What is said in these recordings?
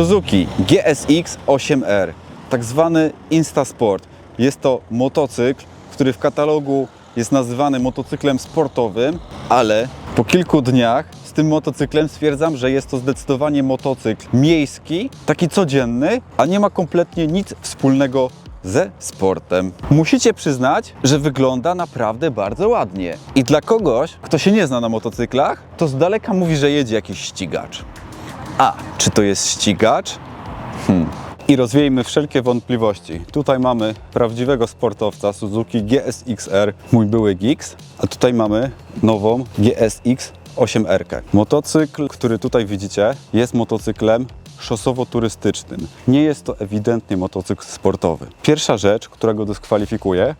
Suzuki GSX 8R, tak zwany Instasport. Jest to motocykl, który w katalogu jest nazywany motocyklem sportowym, ale po kilku dniach z tym motocyklem stwierdzam, że jest to zdecydowanie motocykl miejski, taki codzienny, a nie ma kompletnie nic wspólnego ze sportem. Musicie przyznać, że wygląda naprawdę bardzo ładnie. I dla kogoś, kto się nie zna na motocyklach, to z daleka mówi, że jedzie jakiś ścigacz. A, czy to jest ścigacz? Hmm. I rozwiejmy wszelkie wątpliwości. Tutaj mamy prawdziwego sportowca Suzuki GSX-R, mój były Gix, a tutaj mamy nową GSX 8R. Motocykl, który tutaj widzicie, jest motocyklem szosowo-turystycznym. Nie jest to ewidentnie motocykl sportowy. Pierwsza rzecz, która go dyskwalifikuje,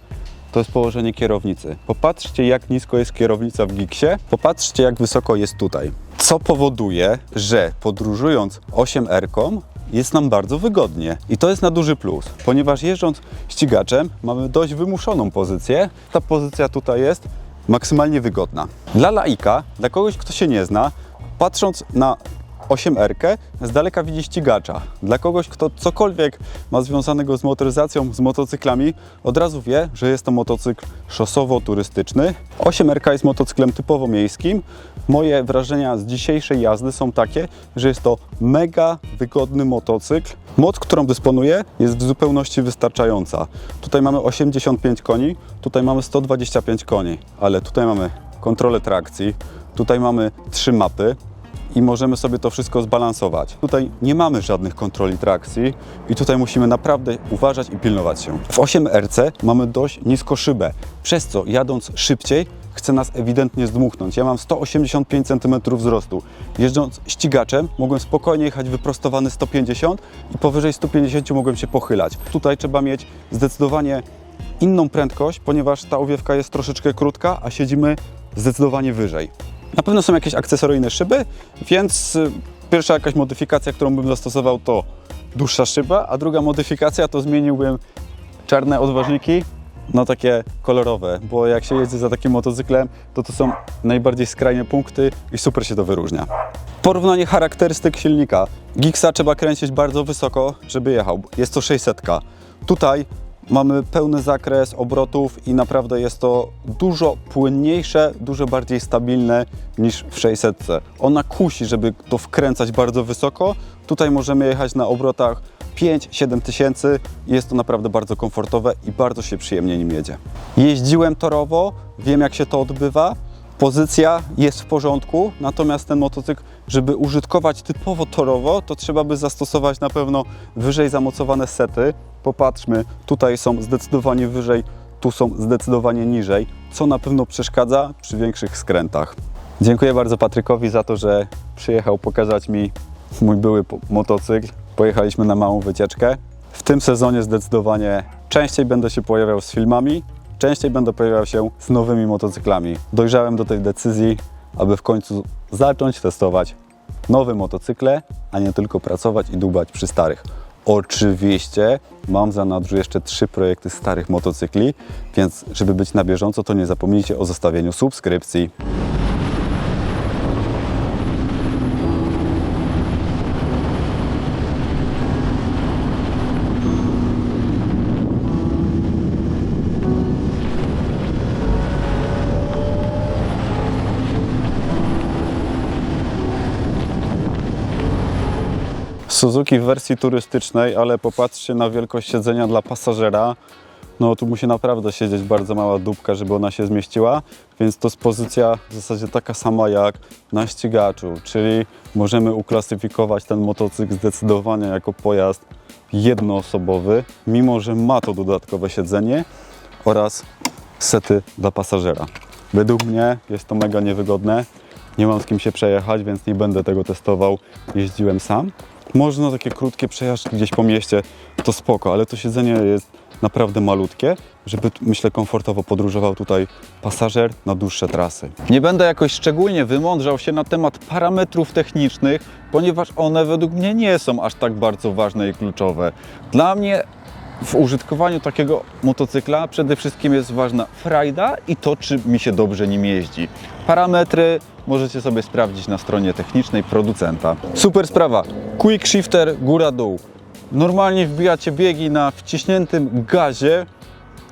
to jest położenie kierownicy. Popatrzcie, jak nisko jest kierownica w Gixie, popatrzcie, jak wysoko jest tutaj. Co powoduje, że podróżując 8R jest nam bardzo wygodnie. I to jest na duży plus, ponieważ jeżdżąc ścigaczem mamy dość wymuszoną pozycję. Ta pozycja tutaj jest maksymalnie wygodna. Dla laika, dla kogoś, kto się nie zna, patrząc na 8R z daleka widzi ścigacza. Dla kogoś, kto cokolwiek ma związanego z motoryzacją, z motocyklami, od razu wie, że jest to motocykl szosowo-turystyczny. 8R jest motocyklem typowo miejskim. Moje wrażenia z dzisiejszej jazdy są takie, że jest to mega wygodny motocykl. Moc, którą dysponuję, jest w zupełności wystarczająca. Tutaj mamy 85 koni, tutaj mamy 125 koni, ale tutaj mamy kontrolę trakcji, tutaj mamy trzy mapy, i możemy sobie to wszystko zbalansować. Tutaj nie mamy żadnych kontroli trakcji i tutaj musimy naprawdę uważać i pilnować się. W 8RC mamy dość nisko szybę, przez co jadąc szybciej chce nas ewidentnie zdmuchnąć. Ja mam 185 cm wzrostu. Jeżdżąc ścigaczem mogłem spokojnie jechać wyprostowany 150 i powyżej 150 mogłem się pochylać. Tutaj trzeba mieć zdecydowanie inną prędkość, ponieważ ta owiewka jest troszeczkę krótka, a siedzimy zdecydowanie wyżej. Na pewno są jakieś akcesoryjne szyby, więc y, pierwsza jakaś modyfikacja, którą bym zastosował to dłuższa szyba, a druga modyfikacja to zmieniłbym czarne odważniki na takie kolorowe, bo jak się jedzie za takim motocyklem, to to są najbardziej skrajne punkty i super się to wyróżnia. Porównanie charakterystyk silnika. Gixa trzeba kręcić bardzo wysoko, żeby jechał. Jest to 600. Tutaj mamy pełny zakres obrotów i naprawdę jest to dużo płynniejsze, dużo bardziej stabilne niż w 600. Ona kusi, żeby to wkręcać bardzo wysoko. Tutaj możemy jechać na obrotach 5-7 tysięcy jest to naprawdę bardzo komfortowe i bardzo się przyjemnie nim jedzie. Jeździłem torowo, wiem jak się to odbywa. Pozycja jest w porządku, natomiast ten motocykl, żeby użytkować typowo torowo, to trzeba by zastosować na pewno wyżej zamocowane sety. Popatrzmy, tutaj są zdecydowanie wyżej, tu są zdecydowanie niżej, co na pewno przeszkadza przy większych skrętach. Dziękuję bardzo Patrykowi za to, że przyjechał pokazać mi mój były motocykl. Pojechaliśmy na małą wycieczkę. W tym sezonie zdecydowanie częściej będę się pojawiał z filmami, częściej będę pojawiał się z nowymi motocyklami. Dojrzałem do tej decyzji, aby w końcu zacząć testować nowe motocykle, a nie tylko pracować i dłubać przy starych. Oczywiście mam za nadrzu jeszcze trzy projekty starych motocykli, więc żeby być na bieżąco, to nie zapomnijcie o zostawieniu subskrypcji. Suzuki w wersji turystycznej, ale popatrzcie na wielkość siedzenia dla pasażera. No tu musi naprawdę siedzieć bardzo mała dupka, żeby ona się zmieściła, więc to jest pozycja w zasadzie taka sama jak na ścigaczu, czyli możemy uklasyfikować ten motocykl zdecydowanie jako pojazd jednoosobowy, mimo że ma to dodatkowe siedzenie oraz sety dla pasażera. Według mnie jest to mega niewygodne. Nie mam z kim się przejechać, więc nie będę tego testował. Jeździłem sam. Można takie krótkie przejażdżki gdzieś po mieście, to spoko, ale to siedzenie jest naprawdę malutkie, żeby myślę komfortowo podróżował tutaj pasażer na dłuższe trasy. Nie będę jakoś szczególnie wymądrzał się na temat parametrów technicznych, ponieważ one według mnie nie są aż tak bardzo ważne i kluczowe. Dla mnie w użytkowaniu takiego motocykla przede wszystkim jest ważna frajda i to, czy mi się dobrze nim jeździ. Parametry możecie sobie sprawdzić na stronie technicznej producenta. Super sprawa. Quick shifter góra-dół. Normalnie wbijacie biegi na wciśniętym gazie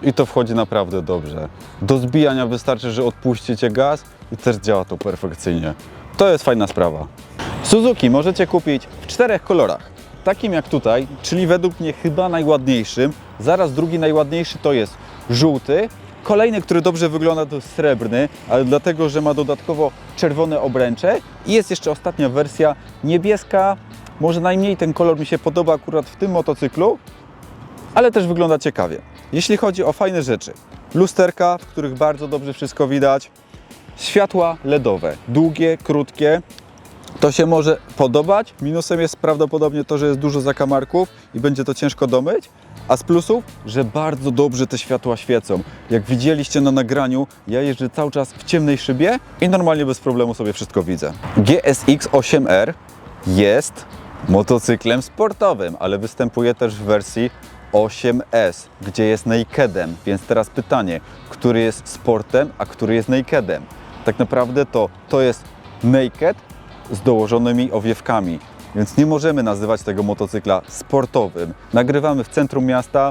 i to wchodzi naprawdę dobrze. Do zbijania wystarczy, że odpuścicie gaz i też działa to perfekcyjnie. To jest fajna sprawa. Suzuki możecie kupić w czterech kolorach. Takim jak tutaj, czyli według mnie chyba najładniejszym. Zaraz drugi najładniejszy to jest żółty. Kolejny, który dobrze wygląda, to srebrny, ale dlatego, że ma dodatkowo czerwone obręcze. I jest jeszcze ostatnia wersja niebieska. Może najmniej ten kolor mi się podoba akurat w tym motocyklu, ale też wygląda ciekawie. Jeśli chodzi o fajne rzeczy, lusterka, w których bardzo dobrze wszystko widać, światła LEDowe, długie, krótkie, to się może podobać. Minusem jest prawdopodobnie to, że jest dużo zakamarków i będzie to ciężko domyć. A z plusów, że bardzo dobrze te światła świecą. Jak widzieliście na nagraniu, ja jeżdżę cały czas w ciemnej szybie i normalnie bez problemu sobie wszystko widzę. GSX 8R jest motocyklem sportowym, ale występuje też w wersji 8S, gdzie jest nakedem. Więc teraz pytanie, który jest sportem, a który jest nakedem? Tak naprawdę to, to jest naked z dołożonymi owiewkami, więc nie możemy nazywać tego motocykla sportowym. Nagrywamy w centrum miasta,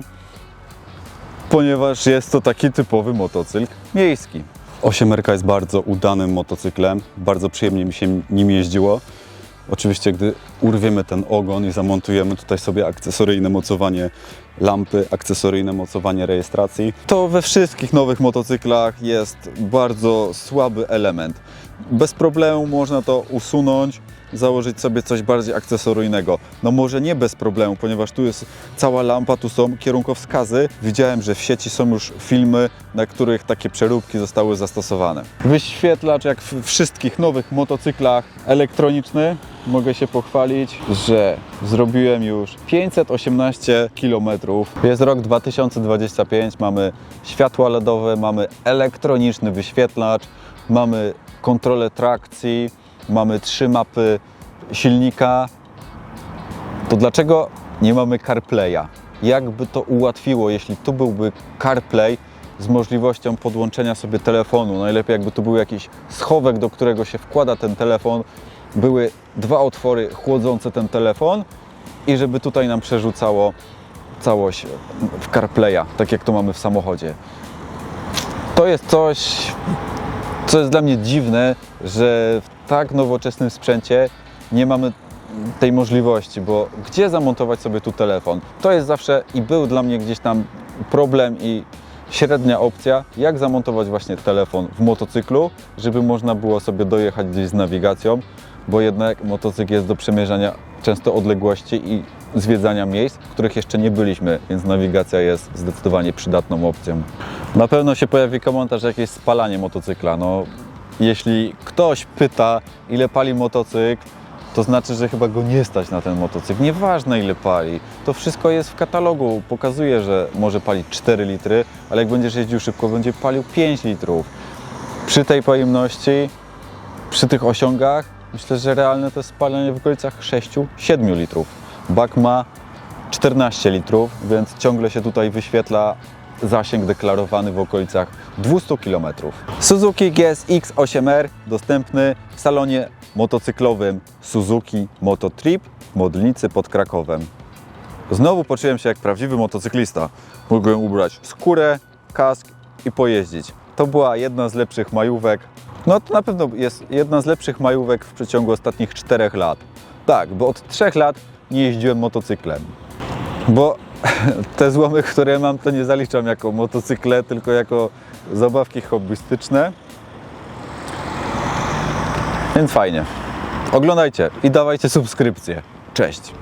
ponieważ jest to taki typowy motocykl miejski. 8R jest bardzo udanym motocyklem, bardzo przyjemnie mi się nim jeździło. Oczywiście, gdy urwiemy ten ogon i zamontujemy tutaj sobie akcesoryjne mocowanie lampy, akcesoryjne mocowanie rejestracji, to we wszystkich nowych motocyklach jest bardzo słaby element. Bez problemu można to usunąć, założyć sobie coś bardziej akcesoryjnego. No może nie bez problemu, ponieważ tu jest cała lampa, tu są kierunkowskazy. Widziałem, że w sieci są już filmy, na których takie przeróbki zostały zastosowane. Wyświetlacz, jak w wszystkich nowych motocyklach elektroniczny, mogę się pochwalić, że zrobiłem już 518 km. Jest rok 2025, mamy światła LEDowe, mamy elektroniczny wyświetlacz, mamy kontrolę trakcji, mamy trzy mapy silnika. To dlaczego nie mamy CarPlaya? Jakby to ułatwiło, jeśli tu byłby CarPlay z możliwością podłączenia sobie telefonu? Najlepiej jakby tu był jakiś schowek, do którego się wkłada ten telefon, były dwa otwory chłodzące ten telefon i żeby tutaj nam przerzucało całość w CarPlaya, tak jak to mamy w samochodzie. To jest coś, co jest dla mnie dziwne, że w tak nowoczesnym sprzęcie nie mamy tej możliwości, bo gdzie zamontować sobie tu telefon? To jest zawsze i był dla mnie gdzieś tam problem i średnia opcja, jak zamontować właśnie telefon w motocyklu, żeby można było sobie dojechać gdzieś z nawigacją, bo jednak motocykl jest do przemierzania często odległości i zwiedzania miejsc, w których jeszcze nie byliśmy, więc nawigacja jest zdecydowanie przydatną opcją. Na pewno się pojawi komentarz jakieś spalanie motocykla. No, jeśli ktoś pyta, ile pali motocykl, to znaczy, że chyba go nie stać na ten motocykl. Nieważne ile pali, to wszystko jest w katalogu. Pokazuje, że może palić 4 litry, ale jak będziesz jeździł szybko, będzie palił 5 litrów. Przy tej pojemności, przy tych osiągach, myślę, że realne to jest spalanie w okolicach 6-7 litrów. Bak ma 14 litrów, więc ciągle się tutaj wyświetla zasięg deklarowany w okolicach 200 km. Suzuki GSX 8R dostępny w salonie motocyklowym Suzuki Mototrip w Modlnicy pod Krakowem. Znowu poczułem się jak prawdziwy motocyklista. Mogłem ubrać skórę, kask i pojeździć. To była jedna z lepszych majówek. No to na pewno jest jedna z lepszych majówek w przeciągu ostatnich 4 lat. Tak, bo od 3 lat nie jeździłem motocyklem. Bo te złomy, które mam, to nie zaliczam jako motocykle, tylko jako zabawki hobbystyczne. Więc fajnie. Oglądajcie i dawajcie subskrypcję. Cześć.